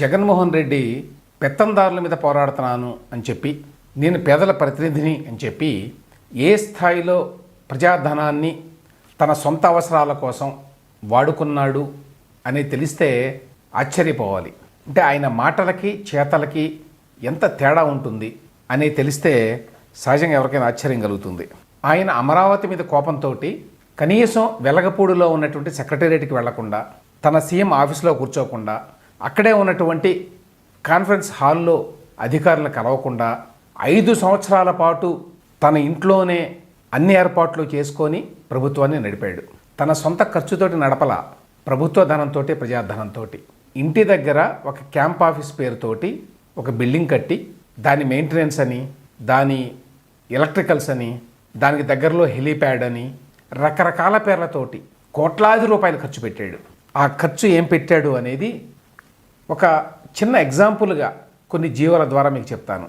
జగన్మోహన్ రెడ్డి పెత్తందారుల మీద పోరాడుతున్నాను అని చెప్పి నేను పేదల ప్రతినిధిని అని చెప్పి ఏ స్థాయిలో ప్రజాధనాన్ని తన సొంత అవసరాల కోసం వాడుకున్నాడు అని తెలిస్తే ఆశ్చర్యపోవాలి. అంటే ఆయన మాటలకి చేతలకి ఎంత తేడా ఉంటుంది అని తెలిస్తే సహజంగా ఎవరికైనా ఆశ్చర్యం కలుగుతుంది. ఆయన అమరావతి మీద కోపంతో కనీసం వెలగపూడిలో ఉన్నటువంటి సెక్రటేరియట్కి వెళ్ళకుండా తన సీఎం ఆఫీస్లో కూర్చోకుండా అక్కడే ఉన్నటువంటి కాన్ఫరెన్స్ హాల్లో అధికారులు కలవకుండా ఐదు సంవత్సరాల పాటు తన ఇంట్లోనే అన్ని ఏర్పాట్లు చేసుకొని ప్రభుత్వాన్ని నడిపాడు. తన సొంత ఖర్చుతోటి నడపల ప్రభుత్వ ధనంతో ప్రజాధనంతో ఇంటి దగ్గర ఒక క్యాంప్ ఆఫీస్ పేరుతోటి ఒక బిల్డింగ్ కట్టి దాని మెయింటెనెన్స్ అని దాని ఎలక్ట్రికల్స్ అని దానికి దగ్గరలో హెలీప్యాడ్ అని రకరకాల పేర్లతోటి కోట్లాది రూపాయలు ఖర్చు పెట్టాడు. ఆ ఖర్చు ఏం పెట్టాడు అనేది ఒక చిన్న ఎగ్జాంపుల్గా కొన్ని జీవోల ద్వారా మీకు చెప్తాను.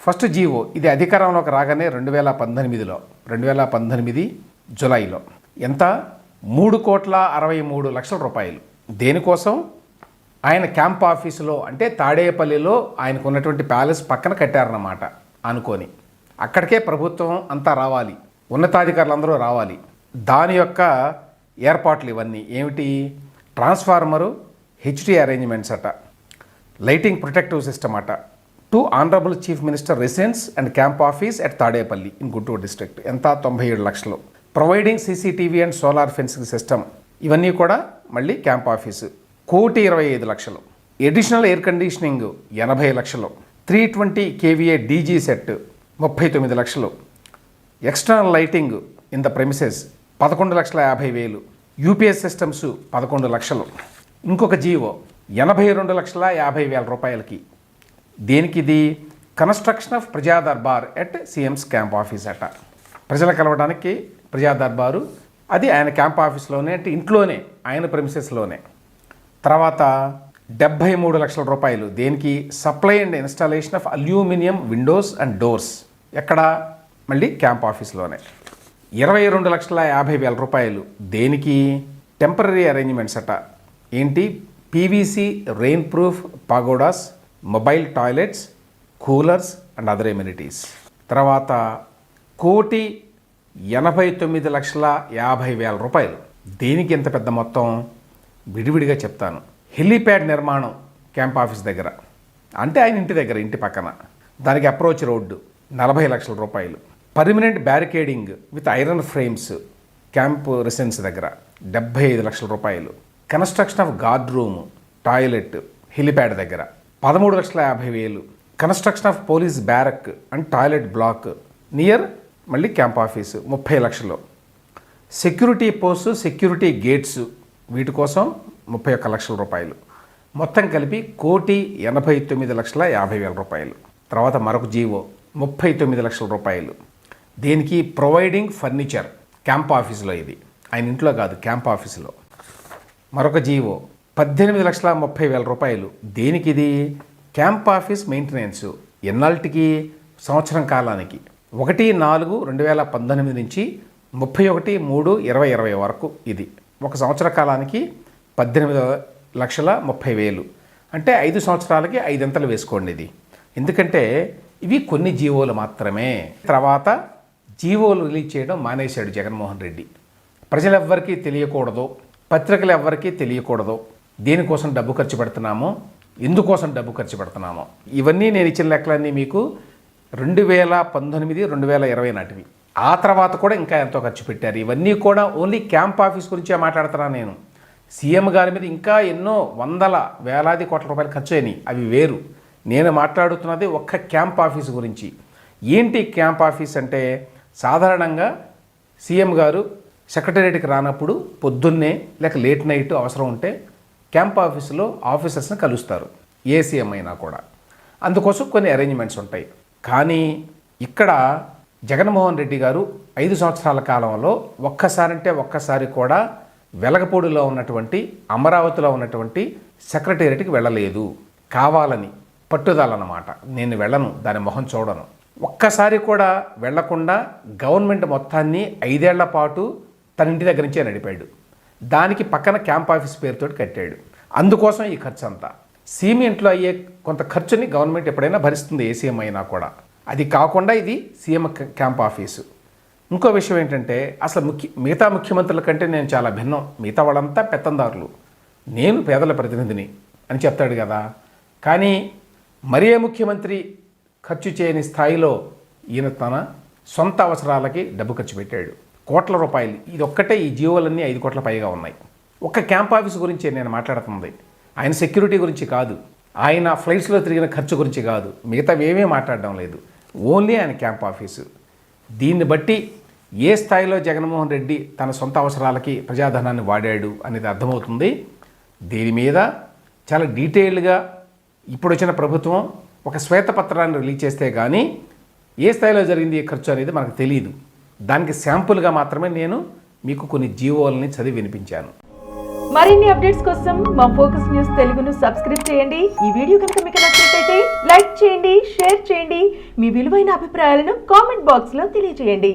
ఫస్ట్ జీవో ఇది అధికారంలోకి రాగానే రెండు వేల పంతొమ్మిదిలో రెండు వేల పంతొమ్మిది జులైలో. ఎంత? మూడు కోట్ల అరవై మూడు లక్షల రూపాయలు. దేనికోసం? ఆయన క్యాంప్ ఆఫీసులో అంటే తాడేపల్లిలో ఆయనకు ఉన్నటువంటి ప్యాలెస్ పక్కన కట్టారన్నమాట అనుకొని. అక్కడికే ప్రభుత్వం అంతా రావాలి. ఉన్నతాధికారులందరూ రావాలి. దాని యొక్క ఏర్పాట్లు ఇవన్నీ. ఏమిటి? ట్రాన్స్ఫార్మరు హెచ్డి అరేంజ్మెంట్స్ అట. లైటింగ్ ప్రొటెక్టివ్ సిస్టమ్ అట. To honourable chief minister residence and camp office at Tadepalli in Guntur district. ఎంత? తొంభై ఏడు లక్షలు. Providing CCTV and solar fencing system. ఇవన్నీ కూడా మళ్ళీ క్యాంప్ ఆఫీసు. కోటి ఇరవై ఐదు లక్షలు. ఎడిషనల్ ఎయిర్ కండిషనింగ్ ఎనభై లక్షలు. Three twenty KVA DG set. ముప్పై తొమ్మిది లక్షలు. External lighting in the premises పదకొండు లక్షల యాభై వేలు. యూపీఎస్ సిస్టమ్స్ పదకొండు లక్షలు. ఇంకొక జీవో ఎనభై రెండు లక్షల యాభై వేల రూపాయలకి. దేనికి ఇది? Construction of Praja Darbar at CM's camp office అట. ప్రజలు కలవడానికి ప్రజా దర్బారు అది ఆయన క్యాంప్ ఆఫీస్లోనే అంటే ఇంట్లోనే ఆయన ప్రెమిసెస్లోనే తర్వాత డెబ్భై మూడు లక్షల రూపాయలు. దేనికి? Supply and installation of aluminium windows and doors. ఎక్కడ? మళ్ళీ క్యాంప్ ఆఫీస్లోనే. ఇరవై రెండు లక్షల యాభై వేల రూపాయలు. దేనికి? టెంపరీ అరేంజ్మెంట్స్ అట. ఏంటి? PVC rain proof pagodas mobile toilets coolers and other amenities. తర్వాత కోటి ఎనభై తొమ్మిది లక్షల యాభై వేల రూపాయలు. దేనికి ఎంత పెద్ద మొత్తం? విడివిడిగా చెప్తాను. హెలీప్యాడ్ నిర్మాణం క్యాంప్ ఆఫీస్ దగ్గర. అంటే ఆయన ఇంటి దగ్గర ఇంటి పక్కన. దానికి అప్రోచ్ రోడ్డు నలభై లక్షల రూపాయలు. Permanent barricading with iron frames camp residence దగ్గర డెబ్బై ఐదు లక్షల రూపాయలు. Construction of guard room toilet helipad దగ్గర పదమూడు లక్షల యాభై వేలు. Construction of police barrack and toilet block near మళ్ళీ క్యాంప్ ఆఫీసు ముప్పై లక్షలు. సెక్యూరిటీ పోస్ట్ సెక్యూరిటీ గేట్స్ వీటి కోసం ముప్పై ఒక్క లక్షల రూపాయలు. మొత్తం కలిపి కోటి ఎనభై తొమ్మిది లక్షల యాభై వేల రూపాయలు. తర్వాత మరొక జీవో ముప్పై తొమ్మిది లక్షల రూపాయలు. దీనికి ప్రొవైడింగ్ ఫర్నిచర్ క్యాంప్ ఆఫీసులో ఇది. ఆయన ఇంట్లో కాదు క్యాంప్ ఆఫీసులో. మరొక జీవో పద్దెనిమిది లక్షల ముప్పై వేల రూపాయలు. దేనికి ఇది? Camp office maintenance. ఎన్నాళ్ళకి? సంవత్సరం కాలానికి. ఒకటి నాలుగు రెండు వేల పంతొమ్మిది నుంచి ముప్పై ఒకటి మూడు ఇరవై ఇరవై వరకు ఇది. ఒక సంవత్సర కాలానికి పద్దెనిమిది లక్షల ముప్పై వేలు. అంటే ఐదు సంవత్సరాలకి ఐదంతలు వేసుకోండి ఇది. ఎందుకంటే ఇవి కొన్ని జీవోలు మాత్రమే. తర్వాత జీవోలు రిలీజ్ చేయడం మానేశాడు జగన్మోహన్ రెడ్డి. ప్రజలెవ్వరికీ తెలియకూడదు. పత్రికలు ఎవ్వరికీ తెలియకూడదు. దేనికోసం డబ్బు ఖర్చు పెడుతున్నామో? ఎందుకోసం డబ్బు ఖర్చు పెడుతున్నామో? ఇవన్నీ నేను ఇచ్చిన లెక్కలన్నీ మీకు రెండు వేల పంతొమ్మిది రెండు వేల ఇరవై నాటివి. ఆ తర్వాత కూడా ఇంకా ఎంతో ఖర్చు పెట్టారు. ఇవన్నీ కూడా ఓన్లీ క్యాంప్ ఆఫీస్ గురించే మాట్లాడుతున్నాను నేను. సీఎం గారి మీద ఇంకా ఎన్నో వందల వేలాది కోట్ల రూపాయలు ఖర్చు అయినాయి. అవి వేరు. నేను మాట్లాడుతున్నది ఒక్క క్యాంప్ ఆఫీస్ గురించి. ఏంటి క్యాంప్ ఆఫీస్ అంటే సాధారణంగా సీఎం గారు సెక్రటేరియట్కి రానప్పుడు పొద్దున్నే లేక లేట్ నైట్ అవసరం ఉంటే క్యాంప్ ఆఫీసులో ఆఫీసర్స్ని కలుస్తారు. ఏ సీఎం అయినా కూడా. అందుకోసం కొన్ని అరేంజ్మెంట్స్ ఉంటాయి. కానీ ఇక్కడ జగన్మోహన్ రెడ్డి గారు ఐదు సంవత్సరాల కాలంలో ఒక్కసారంటే ఒక్కసారి కూడా వెలగపూడిలో ఉన్నటువంటి అమరావతిలో ఉన్నటువంటి సెక్రటేరియట్కి వెళ్ళలేదు. కావాలని పట్టుదలన్నమాట. నేను వెళ్ళను దాని మొహం చూడను. ఒక్కసారి కూడా వెళ్ళకుండా గవర్నమెంట్ మొత్తాన్ని ఐదేళ్ళ పాటు తన ఇంటి దగ్గర నుంచే నడిపాడు. దానికి పక్కన క్యాంప్ ఆఫీస్ పేరుతో కట్టాడు. అందుకోసం ఈ ఖర్చు అంతా సీఎం ఇంట్లో అయ్యే కొంత ఖర్చుని గవర్నమెంట్ ఎప్పుడైనా భరిస్తుంది ఏ సీఎం అయినా కూడా. అది కాకుండా ఇది సీఎం క్యాంప్ ఆఫీసు. ఇంకో విషయం ఏంటంటే అసలు ముఖ్య మిగతా ముఖ్యమంత్రుల కంటే నేను చాలా భిన్నం. మిగతా వాళ్ళంతా పెత్తందారులు. నేను పేదల ప్రతినిధిని అని చెప్తాడు కదా. కానీ మరే ముఖ్యమంత్రి ఖర్చు చేయని స్థాయిలో ఈయన తన సొంత అవసరాలకి డబ్బు ఖర్చు పెట్టాడు. కోట్ల రూపాయలు. ఇది ఒక్కటే ఈ జీవోలన్నీ ఐదు కోట్ల పైగా ఉన్నాయి. ఒక్క క్యాంప్ ఆఫీస్ గురించి నేను మాట్లాడుతుంది. ఆయన సెక్యూరిటీ గురించి కాదు. ఆయన ఫ్లైట్స్లో తిరిగిన ఖర్చు గురించి కాదు. మిగతావి ఏమీ మాట్లాడడం లేదు. ఓన్లీ ఆయన క్యాంప్ ఆఫీసు. దీన్ని బట్టి ఏ స్థాయిలో జగన్మోహన్ రెడ్డి తన సొంత అవసరాలకి ప్రజాధనాన్ని వాడాడు అనేది అర్థమవుతుంది. దీని మీద చాలా డీటెయిల్డ్గా ఇప్పుడు వచ్చిన ప్రభుత్వం ఒక శ్వేతపత్రాన్ని రిలీజ్ చేస్తే కానీ ఏ స్థాయిలో జరిగింది ఈ ఖర్చు అనేది మనకు తెలియదు దానికి శాంపుల్గా మాత్రమే నేను మీకు కొన్ని జీవోలని చదివి వినిపించాను. మరిన్ని అప్డేట్స్ కోసం మా ఫోకస్ న్యూస్ తెలుగును సబ్స్క్రైబ్ చేయండి. ఈ వీడియో కనుక మీకు నచ్చినట్లయితే లైక్ చేయండి షేర్ చేయండి. మీ విలువైన అభిప్రాయాలను కామెంట్ బాక్స్లో తెలియజేయండి.